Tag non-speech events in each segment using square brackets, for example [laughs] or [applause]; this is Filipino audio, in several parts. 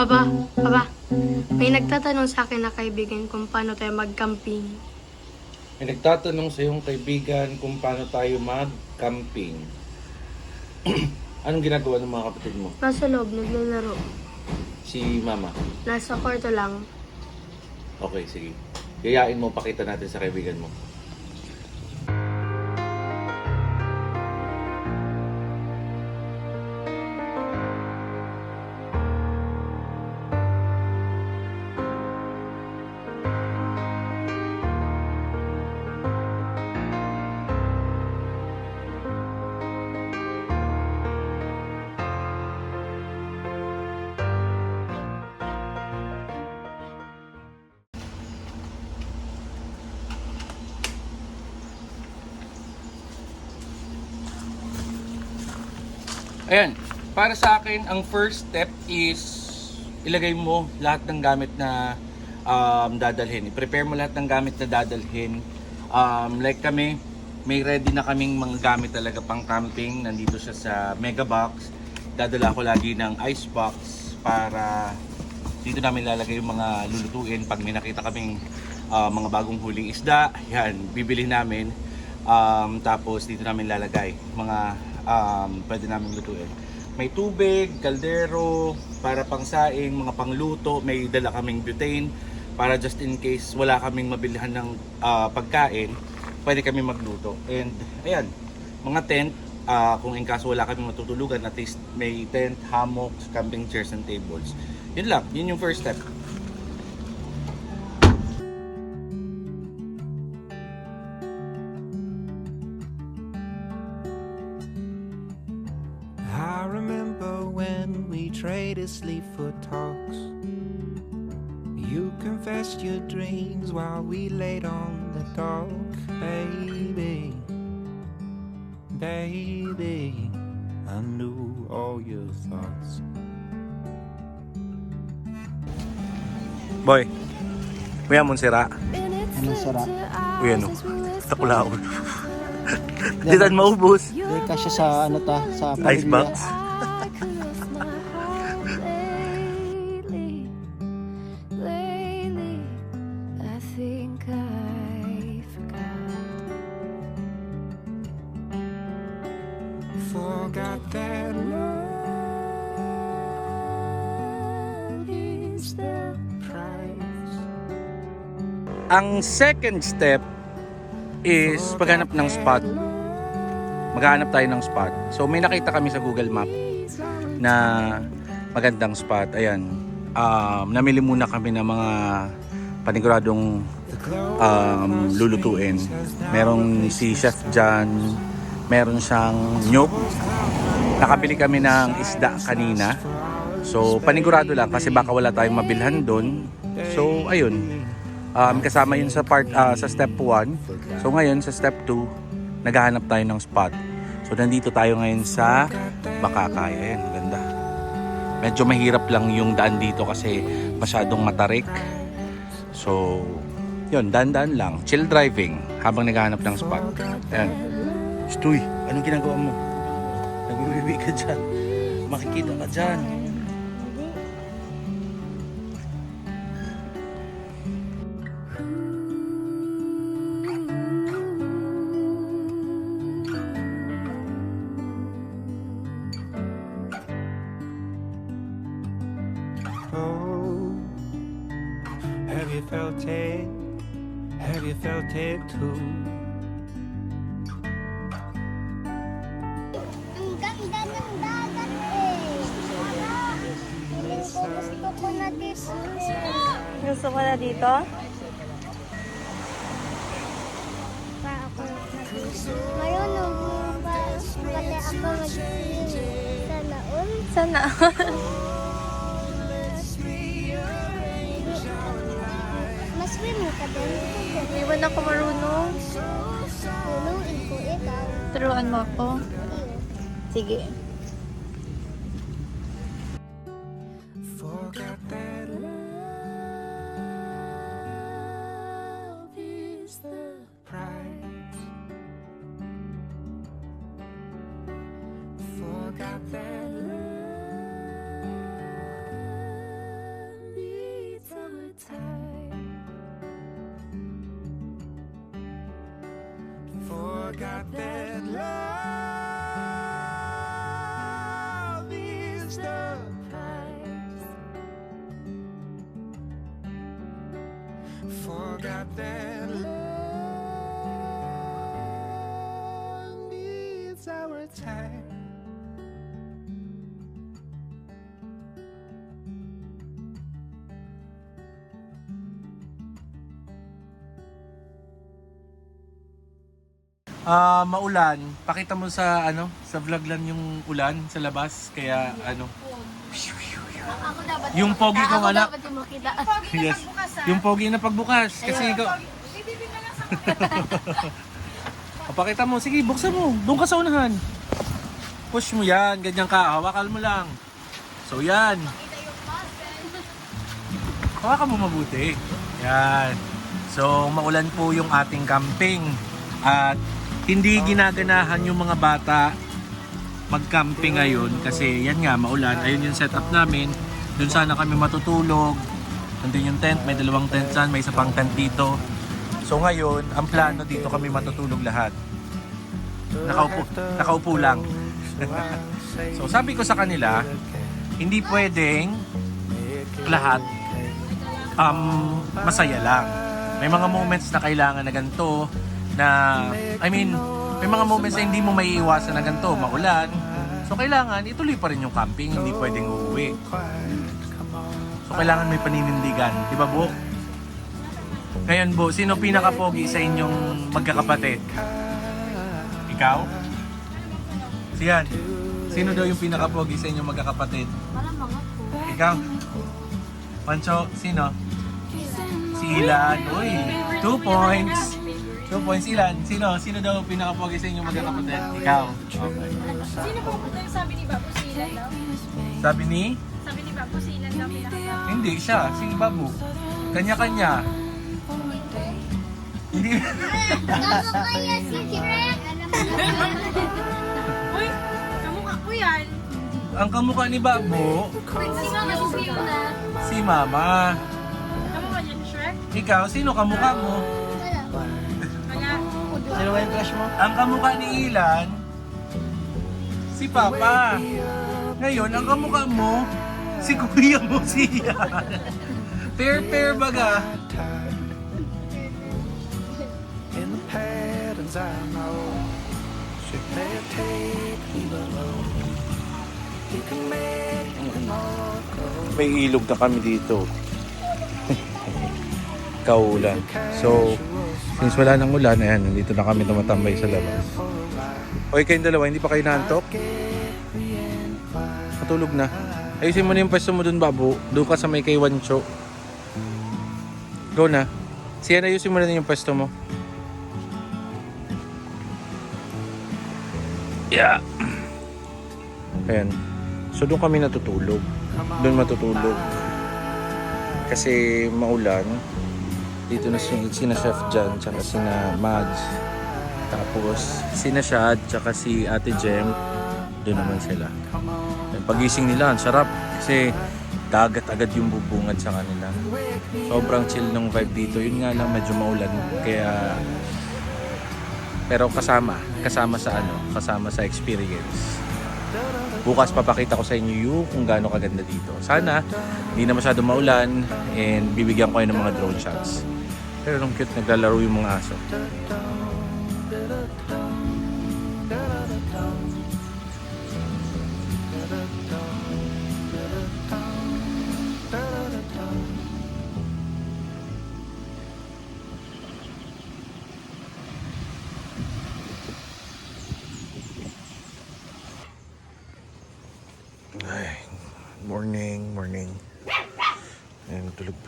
Aba, aba, may nagtatanong sa akin na kaibigan kung paano tayo mag-camping. May nagtatanong sa iyong kaibigan kung paano tayo mag-camping. [clears throat] Anong ginagawa ng mga kapatid mo? Nasa loob, naglalaro. Si mama. Nasa kwarto lang. Okay, sige. Yayain mo, pakita natin sa kaibigan mo. Ayan, para sa akin, ang first step is ilagay mo lahat ng gamit na um, dadalhin. I-prepare mo lahat ng gamit na dadalhin. Um, like kami, may ready na kaming mga gamit talaga pang camping. Nandito siya sa Mega Box. Dadala ko lagi ng ice box para dito namin lalagay yung mga lulutuin pag may nakita kaming uh, mga bagong huling isda. Yan, bibili namin. Um, tapos dito namin lalagay mga um, pwede namin lutuin. May tubig, kaldero, para pangsaing, mga pangluto, may dala kaming butane para just in case wala kaming mabilihan ng ah, pagkain, pwede kami magluto. And ayan, mga tent, ah, kung in kaso wala kaming matutulugan, at least may tent, hammocks, camping chairs and tables. Yun lang, yun yung first step. Traded sleep for talks. You confessed your dreams while we laid on the dock, baby. Baby, I knew all your thoughts. Boy, kuya mo sira. Anong sara? Uy, ano? Takulaon. Di tan maubos. Di kasya sa ano ta, sa Ice pamilya. Ang second step is paghanap ng spot. Maghanap tayo ng spot. So may nakita kami sa Google Map na magandang spot. Ayan. Um, namili muna kami ng mga paniguradong um, lulutuin. Merong si Chef John, meron siyang nyog. Nakabili kami ng isda kanina. So panigurado lang kasi baka wala tayong mabilhan doon. So ayun. Um, kasama yun sa part ah, sa step 1. So ngayon sa step 2, naghahanap tayo ng spot. So nandito tayo ngayon sa Bakakay. Ayan, ganda. Medyo mahirap lang yung daan dito kasi masyadong matarik. So, yun, daan-daan lang. Chill driving habang naghahanap ng spot. Ayan. Stoy, anong ginagawa mo? Nagbibibi ka dyan. Makikita ka dyan. Too? Ang ganda ng dagat eh. Ko gusto ko na dito. Gusto ko na dito? Pa ako. Ngayon, nung pati ako mag-swimming. Sana Mas-swim ka din. Na ako marunong? Tulungin ko ikaw. Turuan mo ako. Sige. Forgot that love needs our time. Ah, maulan. Pakita mo sa ano, sa vlog lang yung ulan sa labas kaya ano. Ako dapat Yung pogi kong ako anak. dapat yung makita. [laughs] Yes. Yung pogi na pagbukas kasi ikaw. [laughs] O, pakita mo. Sige, buksan mo. Doon ka sa unahan. Push mo yan. Ganyan ka. Hawakan mo lang. So, yan. Hawakan mo mabuti. Yan. So, maulan po yung ating camping. At hindi ginaganahan yung mga bata mag-camping ngayon kasi yan nga, maulan. Ayun yung setup namin. Doon sana kami matutulog. Nandun yung tent, may dalawang tent dyan, may isa pang tent dito. So ngayon, ang plano dito kami matutulog lahat. Nakaupo, nakaupo lang. [laughs] so sabi ko sa kanila, hindi pwedeng lahat um, masaya lang. May mga moments na kailangan na ganito na, I mean, may mga moments na hindi mo maiiwasan na ganito, maulan. So kailangan ituloy pa rin yung camping, hindi pwedeng uuwi. So kailangan may paninindigan, di ba Bu? Ngayon Bu, sino pinaka-pogi sa inyong magkakapatid? Ikaw? Siyan. Sino daw yung pinaka-pogi sa inyong magkakapatid? Mga po. Ikaw? Pancho, sino? Si Ilan. Uy, two points. Two points, Ilan. Sino? Sino daw pinaka-pogi sa inyong magkakapatid? Ikaw. Okay. Sino po yung sabi ni Babu si Ilan daw? Sabi ni? Si Ilan daw pinaka Hindi siya. Si Babu. Kanya-kanya. Hindi. Kamu kaya si Shrek? Uy, kamukha ko yan. Ang kamukha ni Babu, Si Mama si na. si Mama. Kamukha niya ni Shrek. Ikaw, sino kamukha mo? Kaya, Sino ba yung crush mo? Ang kamukha ni Ilan, si Papa. Ngayon, ang kamukha mo, si Kuya mo siya. Pair-pair baga. In the patterns I know, should they take me alone? You can make. May ilog na kami dito. Kaulan. So, since wala nang ulan, ayan, nandito na kami tumatambay sa labas. Okay kayong dalawa, hindi pa kayo naantok? Matulog na. Ayusin mo na yung pwesto mo dun, Babu. Doon ka sa may kay Wancho. Go na. Siya, ayusin mo na yung pwesto mo. Yeah. Ayan. So doon kami natutulog. Doon matutulog. Kasi maulan. Dito na si, sina Chef Jan, tsaka sina Mads. Tapos sina Shad, tsaka si Ate Jem. Doon naman sila. Pagising nila, ang sarap. Kasi dagat agad yung bubungad sa kanila. Sobrang chill ng vibe dito. Yun nga lang, medyo maulan. Kaya pero kasama, kasama sa ano, kasama sa experience. Bukas papakita ko sa inyo yung kung gaano kaganda dito. Sana hindi na masyado maulan and bibigyan ko kayo ng mga drone shots. Pero nung cute naglalaro yung mga aso.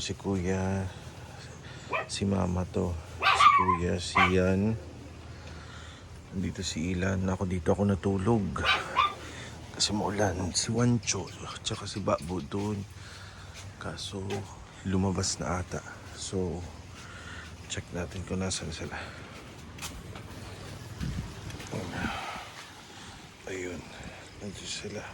Pa si kuya. Si mama to. Si kuya, si Yan. Dito si Ilan. Ako dito ako natulog. Kasi maulan. Si Wancho. Tsaka si Babo doon. Kaso, lumabas na ata. So, check natin kung nasan sila. Ayun. Nandiyo sila.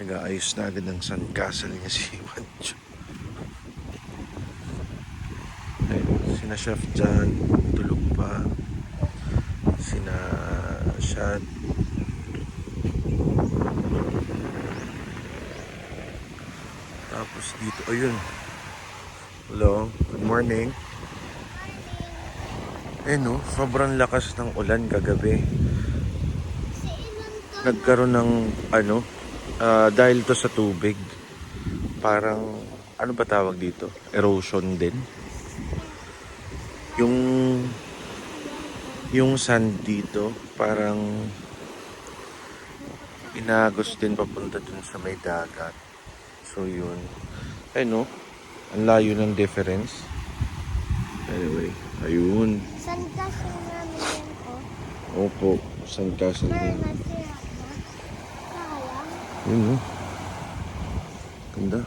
Nag-aayos na agad ng sandcastle niya si Wancho. Ayun, sina Chef Jan, tulog pa. Sina Shad. Ayun. Hello, good morning. Eh no, sobrang lakas ng ulan kagabi. Nagkaroon ng ano, ah, dahil to sa tubig. Parang, ano ba tawag dito? Erosion din. Yung, yung sand dito, parang inagos din papunta dun sa may dagat. So yun. Eh no, ang layo ng difference. Anyway, ayun. Saan kasi namin yan ko? Opo, sandcastle Mer, din. Yun no. Ganda.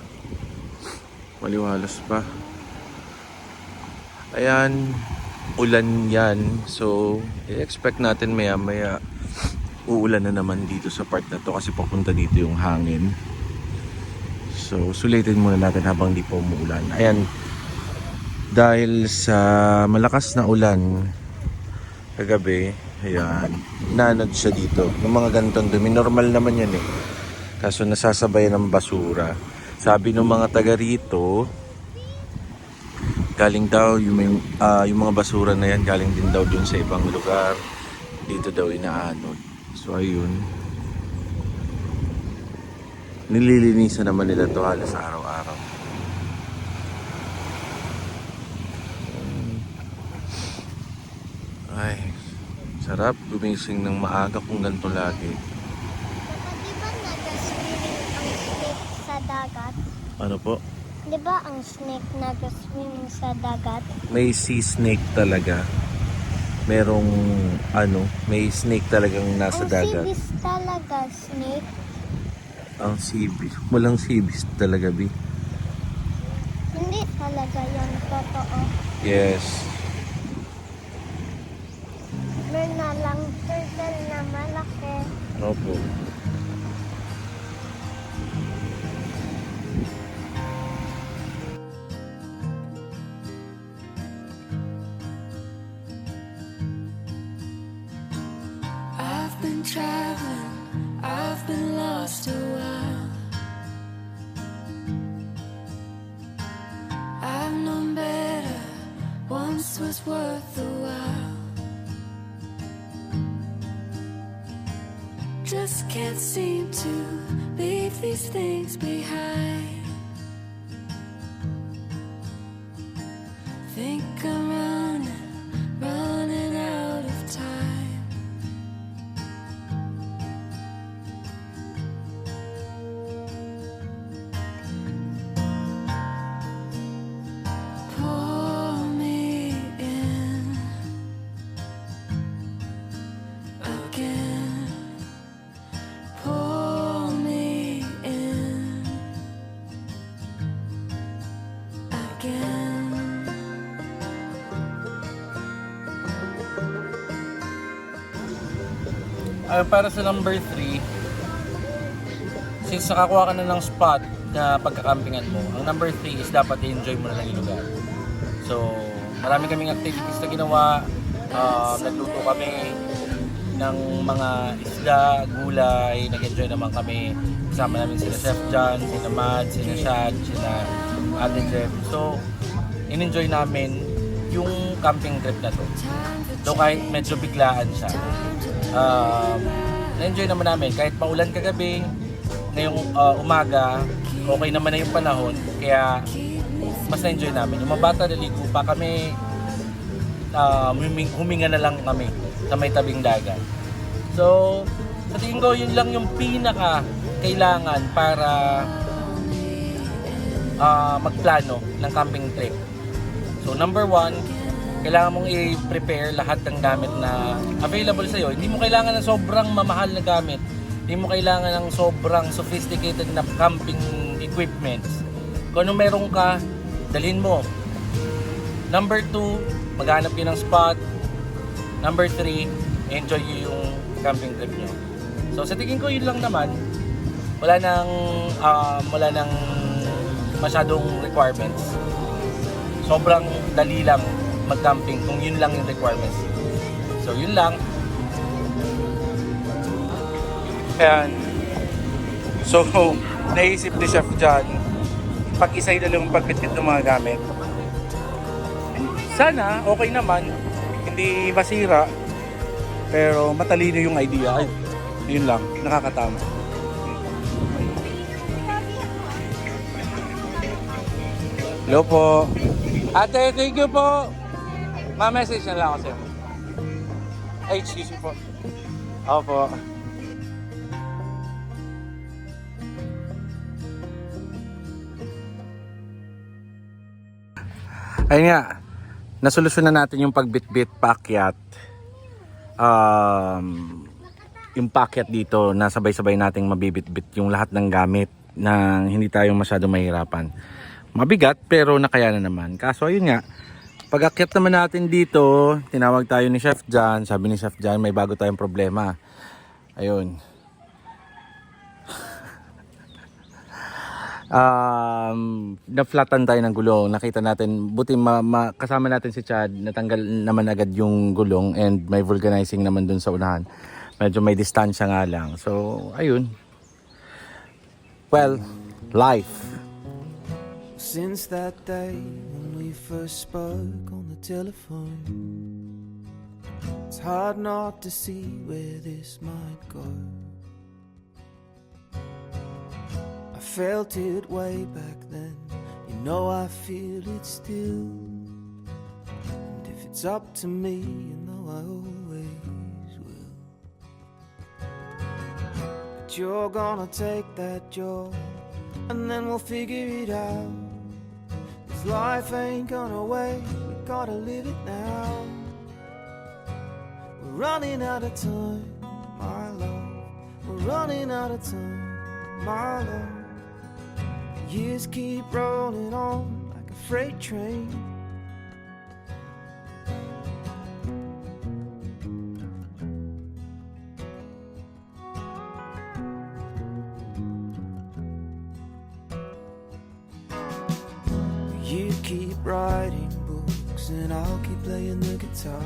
Maliwalas pa. Ayan, ulan yan. So, i-expect natin maya maya uulan na naman dito sa part na to kasi papunta dito yung hangin. So, sulitin muna natin habang di pa umuulan. Ayan, dahil sa malakas na ulan kagabi, ayan, nanad siya dito. Yung mga ganitong dumi, normal naman yan eh. Kaso nasasabayan ng basura. Sabi ng mga taga rito, galing daw yung, ah, yung mga basura na yan, galing din daw dun sa ibang lugar. Dito daw inaanod. So ayun. Nililinisan naman nila to halos araw-araw. Ay, sarap gumising ng maaga kung ganito lagi. Papa, di ba nag-swimming ang snake sa dagat? Ano po? Di ba ang snake nag-swimming sa dagat? May sea snake talaga. Merong ano, may snake talagang nasa ang dagat. sibis talaga, snake. Ang sibis. Walang sibis talaga, Bi. Hindi talaga yan totoo. Yes. Meron na lang turtle na malaki. Opo. Once was worth the while. Just can't seem to leave these things behind. Ah, para sa number 3, since nakakuha ka na ng spot na pagkakampingan mo, ang number 3 is dapat i-enjoy mo na lang yung lugar. So, marami kaming activities na ginawa. Ah, nagluto kami ng mga isda, gulay, nag-enjoy naman kami. Kasama namin sila Chef John, sina Mad, sina Shad, sina Ate Jeff. So, in-enjoy namin yung camping trip na to. Though kahit medyo biglaan siya, um, na-enjoy naman namin. Kahit paulan kagabi, ngayong uh, umaga, okay naman na yung panahon. Kaya mas na-enjoy namin. Yung mga bata naligo pa kami, uh, huming- huminga na lang kami sa may tabing dagat. So, sa tingin ko, yun lang yung pinaka kailangan para ah, magplano ng camping trip. So, number one, kailangan mong i-prepare lahat ng gamit na available sa'yo. Hindi mo kailangan ng sobrang mamahal na gamit. Hindi mo kailangan ng sobrang sophisticated na camping equipments. Kung ano meron ka, dalhin mo. Number two, maghanap kayo ng spot. Number three, enjoy yung camping trip nyo. So sa tingin ko yun lang naman. Wala nang, um, wala nang masyadong requirements. Sobrang dali lang mag-camping kung yun lang yung requirements. So yun lang. Ayan. So, [laughs] naisip ni Chef John pag-isay na lang ang pagbitbit ng mga gamit. Sana, okay naman. Hindi masira. Pero matalino yung idea. Ay, yun lang. Nakakatama. Hello po. Ate, thank you po. Ma-message na lang ako sa'yo. Ay, excuse me po. Opo. Ayun nga, nasolusyonan natin yung pagbitbit paakyat. Um, yung paakyat dito na sabay-sabay nating mabibitbit yung lahat ng gamit na hindi tayo masyado mahirapan. Mabigat pero nakayanan naman. Kaso ayun nga, pag akyat naman natin dito, tinawag tayo ni Chef John. Sabi ni Chef John, may bago tayong problema. Ayun. [laughs] um, na-flatan tayo ng gulong. Nakita natin, buti ma, ma- kasama natin si Chad, natanggal naman agad yung gulong and may vulcanizing naman dun sa unahan. Medyo may distansya nga lang. So, ayun. Well, life. Since that day when we first spoke on the telephone, it's hard not to see where this might go. I felt it way back then, you know I feel it still. And if it's up to me, you know I always will. But you're gonna take that job, and then we'll figure it out. Life ain't gonna wait, we gotta live it now. We're running out of time, my love. We're running out of time, my love. Years keep rolling on like a freight train. Writing books and I'll keep playing the guitar.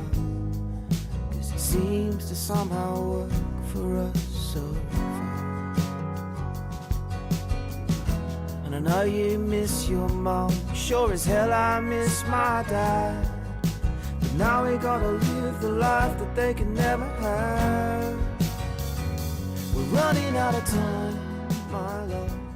Cause it seems to somehow work for us so far. And I know you miss your mom, sure as hell I miss my dad. But now we gotta live the life that they can never have. We're running out of time, my love.